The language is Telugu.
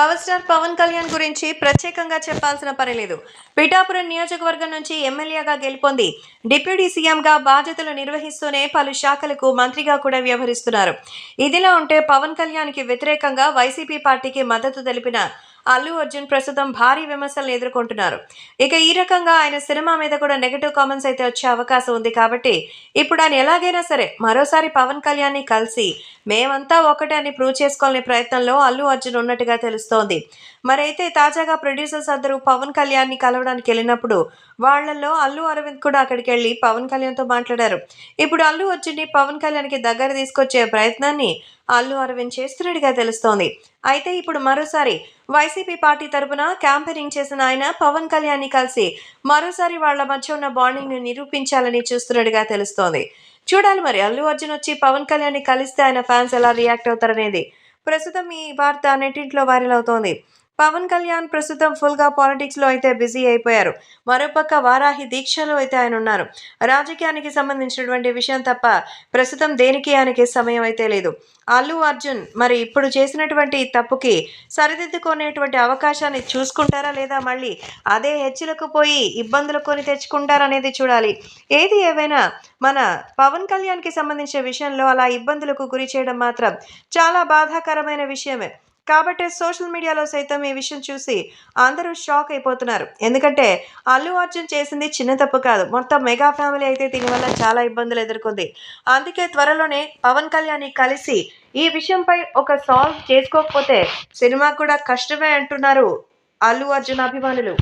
పవర్ స్టార్ పవన్ కళ్యాణ్ గురించి ప్రత్యేకంగా చెప్పాల్సిన పని లేదు. పిఠాపురం నియోజకవర్గం నుంచి ఎమ్మెల్యేగా గెలుపొంది. డిప్యూటీ సీఎంగా బాధ్యతలు నిర్వహిస్తూనే పలు శాఖలకు మంత్రిగా కూడా వ్యవహరిస్తున్నారు. ఇదిలా ఉంటే పవన్ కళ్యాణ్కి వ్యతిరేకంగా వైసీపీ పార్టీకి మద్దతు తెలిపిన అల్లు అర్జున్ ప్రస్తుతం భారీ విమర్శలు ఎదుర్కొంటున్నారు. ఇక ఈ రకంగా ఆయన సినిమా మీద కూడా నెగటివ్ కామెంట్స్ అయితే వచ్చే అవకాశం ఉంది కాబట్టి ఇప్పుడు ఆయన ఎలాగైనా సరే మరోసారి పవన్ కళ్యాణ్ని కలిసి మేమంతా ఒకటే అని ప్రూవ్ చేసుకోవాలనే ప్రయత్నంలో అల్లు అర్జున్ ఉన్నట్టుగా తెలుస్తోంది. మరైతే తాజాగా ప్రొడ్యూసర్స్ అందరూ పవన్ కళ్యాణ్ని కలవడానికి వెళ్ళినప్పుడు వాళ్ళల్లో అల్లు అరవింద్ కూడా అక్కడికి వెళ్ళి పవన్ కళ్యాణ్తో మాట్లాడారు. ఇప్పుడు అల్లు అర్జున్ని పవన్ కళ్యాణ్కి దగ్గర తీసుకొచ్చే ప్రయత్నాన్ని అల్లు అరవింద్ చేస్తున్నట్టుగా తెలుస్తోంది. అయితే ఇప్పుడు మరోసారి వైసీపీ పార్టీ తరపున క్యాంపెయినింగ్ చేసిన ఆయన పవన్ కళ్యాణ్ని కలిసి మరోసారి వాళ్ళ మధ్య ఉన్న బాండింగ్ను నిరూపించాలని చూస్తున్నట్టుగా తెలుస్తోంది. చూడాలి మరి అల్లు అర్జున్ వచ్చి పవన్ కళ్యాణ్ని కలిస్తే ఆయన ఫ్యాన్స్ ఎలా రియాక్ట్ అవుతారనేది. ప్రస్తుతం ఈ వార్త నెట్టింట్లో వైరల్ అవుతోంది. పవన్ కళ్యాణ్ ప్రస్తుతం ఫుల్గా పాలిటిక్స్లో అయితే బిజీ అయిపోయారు. మరోపక్క వారాహి దీక్షలో అయితే ఆయన ఉన్నారు. రాజకీయానికి సంబంధించినటువంటి విషయం తప్ప ప్రస్తుతం దేనికి ఆయనకి సమయం అయితే లేదు. అల్లు అర్జున్ మరి ఇప్పుడు చేసినటువంటి తప్పుకి సరిదిద్దుకునేటువంటి అవకాశాన్ని చూసుకుంటారా లేదా మళ్ళీ అదే హెచ్చులకు పోయి ఇబ్బందులు కొని తెచ్చుకుంటారనేది చూడాలి. ఏది ఏవైనా మన పవన్ కళ్యాణ్కి సంబంధించిన విషయంలో అలా ఇబ్బందులకు గురి చేయడం మాత్రం చాలా బాధాకరమైన విషయమే. కాబట్టి సోషల్ మీడియాలో సైతం ఈ విషయం చూసి అందరూ షాక్ అయిపోతున్నారు. ఎందుకంటే అల్లు అర్జున్ చేసింది చిన్న తప్పు కాదు. మొత్తం మెగా ఫ్యామిలీ అయితే దీనివల్ల చాలా ఇబ్బందులు ఎదుర్కొంది. అందుకే త్వరలోనే పవన్ కళ్యాణ్ కలిసి ఈ విషయంపై ఒక సాల్వ్ చేసుకోకపోతే సినిమా కూడా కష్టమే అంటున్నారు అల్లు అర్జున్ అభిమానులు.